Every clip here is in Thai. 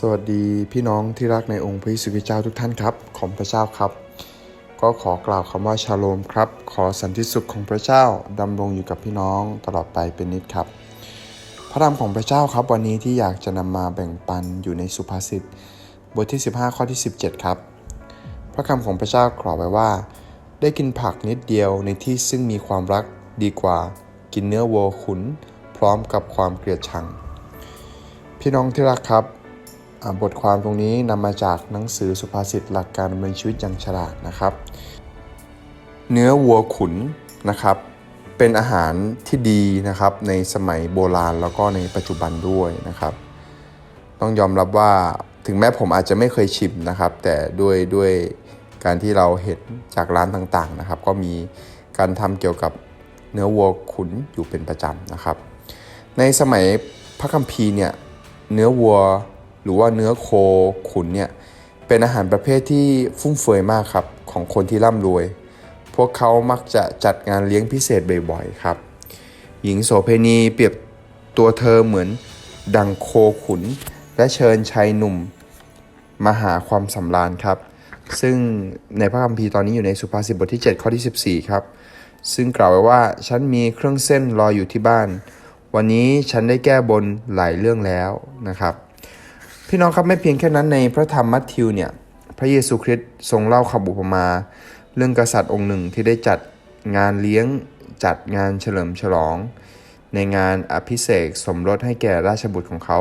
สวัสดีพี่น้องที่รักในองค์พระเยซูคริสต์เจ้าทุกท่านครับของพระเจ้าครับ ก็ขอกล่าวคำว่าชาโลมครับ ขอสันติสุขของพระเจ้าดำรงอยู่กับพี่น้องตลอดไปเป็นนิดครับ พระธรรมของพระเจ้าครับวันนี้ที่อยากจะนำมาแบ่งปันอยู่ในสุภาษิตบทที่ 15 ข้อที่ 17 ครับ พระคำของพระเจ้ากล่าวไว้ว่า ได้กินผักนิดเดียวในที่ซึ่งมีความรักดีกว่า กินเนื้อวัวขุน พร้อมกับความเกลียดชัง พี่น้องที่รักครับ บทความตรงนี้นำมาจากหนังสือสุภาษิตหลักการดำเนินชีวิตอย่างฉลาดนะครับ เนื้อวัวขุนนะครับเป็นอาหารที่ดีนะครับในสมัยโบราณแล้วก็ในปัจจุบันด้วยนะครับ ต้องยอมรับว่าถึงแม้ผมอาจจะไม่เคยชิมนะครับ แต่ด้วยด้วยการที่เราเห็นจากร้านต่างๆนะครับ ก็มีการทำเกี่ยวกับเนื้อวัวขุนอยู่เป็นประจำนะครับ ในสมัยพระคัมภีร์เนี่ยเนื้อวัว หรือว่าเนื้อโคขุนเนี่ยเป็นอาหารประเภทที่ฟุ่มเฟือยมากครับของคนที่ร่ำรวย พวกเขามักจะจัดงานเลี้ยงพิเศษบ่อยๆครับ หญิงโสเพณีเปรียบตัวเธอเหมือนดังโคขุน และเชิญชายหนุ่มมาหาความสำราญครับ ซึ่งในพระคัมภีร์ตอนนี้อยู่ในสุภาษิตบทที่ 7 ข้อที่ 14 ครับ ซึ่งกล่าวไว้ว่าฉันมีเครื่องเส้นรออยู่ที่บ้าน วันนี้ฉันได้แก้บนหลายเรื่องแล้วนะครับ พี่น้องครับไม่เพียงแค่นั้นในพระธรรมมัทธิวเนี่ยพระเยซูคริสต์ทรงเล่าคำอุปมา เรื่องกษัตริย์องค์หนึ่งที่ได้จัดงานเลี้ยงจัดงานเฉลิมฉลอง ในงานอภิเษกสมรสให้แก่ราชบุตรของเขา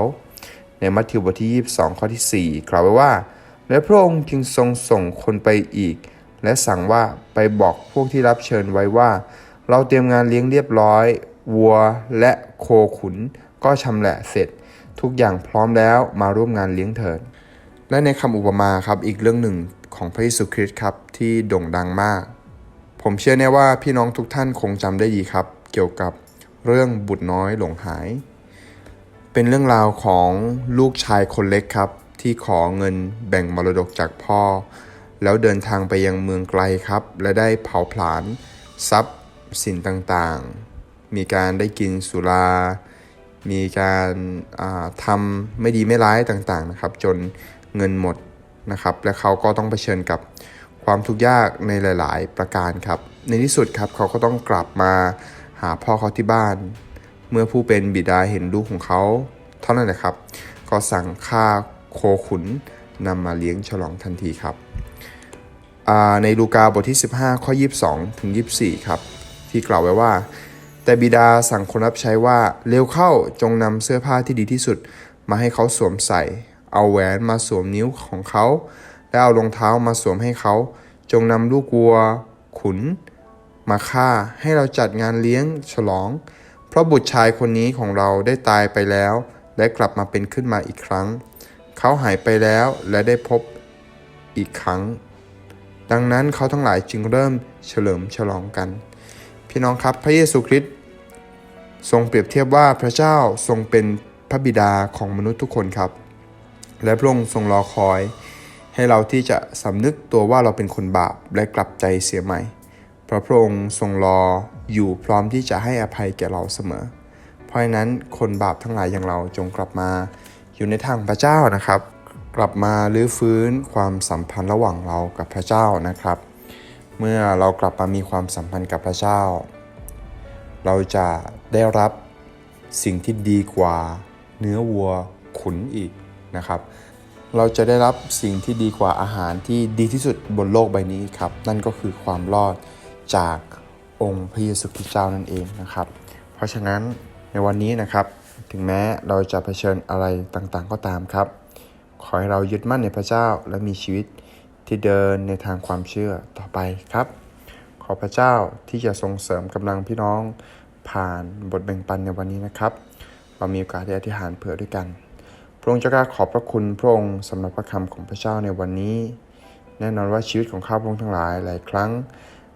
ในมัทธิวบทที่ 22 ข้อที่ 4 กล่าวไว้ว่า และพระองค์จึงทรงส่งคนไปอีก และสั่งว่าไปบอกพวกที่รับเชิญไว้ว่า เราเตรียมงานเลี้ยงเรียบร้อย วัวและโคขุนก็ชำแหละเสร็จ ทุกอย่างพร้อมแล้วมาร่วมงานเลี้ยงเถิด และในคำอุปมาครับอีกเรื่องหนึ่งของพระเยซูคริสต์ครับที่โด่งดังมาก ผมเชื่อแน่ว่าพี่น้องทุกท่านคงจำได้ดีครับ เกี่ยวกับเรื่องบุตรน้อยหลงหาย เป็นเรื่องราวของลูกชายคนเล็กครับ ที่ขอเงินแบ่งมรดกจากพ่อ แล้วเดินทางไปยังเมืองไกลครับ และได้เผาผลาญทรัพย์สินต่างๆ มีการได้กินสุรา มีการาทำไม่ดีไม่ร้ายต่างๆนะครับ จนเงินหมดนะครับ และเขาก็ต้องเผชิญกับความทุกข์ยากในหลาย ๆ ประการครับ ในที่สุดครับเขาก็ต้องกลับมาหาพ่อเขาที่บ้าน เมื่อผู้เป็นบิดาเห็นลูกของเขา เท่านั้นแหละครับ ก็สั่งฆ่าโคขุนนำมาเลี้ยงฉลองทันทีครับในลูกาบทที่ 15 ข้อ 22 ถึง 24 ครับ ที่กล่าวไว้ว่า แต่บิดาสั่งคนรับใช้ว่าเร็วเข้าจงนำเสื้อผ้าที่ดีที่สุด มาให้เขาสวมใส่ เอาแหวนมาสวมนิ้วของเขา และเอารองเท้ามาสวมให้เขา จงนำลูกวัว ขุน มาฆ่าให้เราจัดงานเลี้ยงฉลอง เพราะบุตรชายคนนี้ของเราได้ตายไปแล้ว และกลับมาเป็นขึ้นมาอีกครั้ง เขาหายไปแล้วและได้พบอีกครั้ง ดังนั้นเขาทั้งหลายจึงเริ่มเฉลิมฉลองกัน พี่น้องครับพระเยซูคริสต์ทรงเปรียบเทียบว่าพระเจ้าทรงเป็นพระบิดาของมนุษย์ทุกคนครับ และพระองค์ทรงรอคอย ให้เราที่จะสำนึกตัวว่าเราเป็นคนบาปและกลับใจเสียใหม่ เพราะพระองค์ทรงรออยู่พร้อมที่จะให้อภัยแก่เราเสมอ เพราะฉะนั้นคนบาปทั้งหลายอย่างเราจงกลับมาอยู่ในทางพระเจ้านะครับ กลับมาลื้อฟื้นความสัมพันธ์ระหว่างเรากับพระเจ้านะครับ เมื่อเรากลับมามีความสัมพันธ์กับพระเจ้า เราจะได้รับสิ่งที่ดีกว่าเนื้อวัวขุนอีกนะครับ เราจะได้รับสิ่งที่ดีกว่าอาหารที่ดีที่สุดบนโลกใบนี้ครับ นั่นก็คือความรอดจากองค์พระเยซูคริสต์เจ้านั่นเองนะครับ เพราะฉะนั้นในวันนี้นะครับ ถึงแม้เราจะเผชิญอะไรต่างๆก็ตามครับ ขอให้เรายึดมั่นในพระเจ้าและมีชีวิต ที่เดินในทางความเชื่อต่อไปครับ ขอพระเจ้าที่จะส่งเสริมกำลังพี่น้องผ่านบทแบ่งปันในวันนี้นะครับ เรามีโอกาสได้อธิษฐานเผื่อด้วยกัน พระองค์เจ้ากล้าขอบพระคุณพระองค์สำหรับพระคำของพระเจ้าในวันนี้ แน่นอนว่าชีวิตของข้าพระองค์ทั้งหลายหลายครั้ง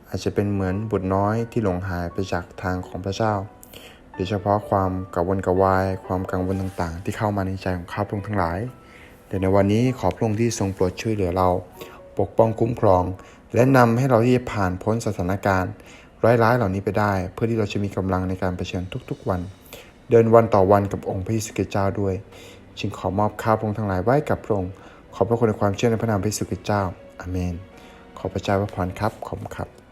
อาจจะเป็นเหมือนบุตรน้อยที่หลงหายไปจากทางของพระเจ้า โดยเฉพาะความกังวลกระวาย ความกังวลต่างๆ ที่เข้ามาในใจของข้าพระองค์ทั้งหลายแต่ในวันนี้ขอพระองค์ที่ทรงโปรดช่วยเหลือเรา ปกป้องคุ้มครอง และนำให้เราที่จะผ่านพ้นสถานการณ์ ร้ายๆเหล่านี้ไปได้ เพื่อที่เราจะมีกำลังในการเผชิญทุกๆวัน เดินวันต่อวันกับองค์พระเยซูเจ้าด้วย จึงขอมอบข้าวพระองค์ทั้งหลายไว้กับพระองค์ขอบพระคุณในความเชื่อในพระนามพระเยซูเจ้าอาเมน ขอพระเจ้าพระพรครับขอบคุณครับ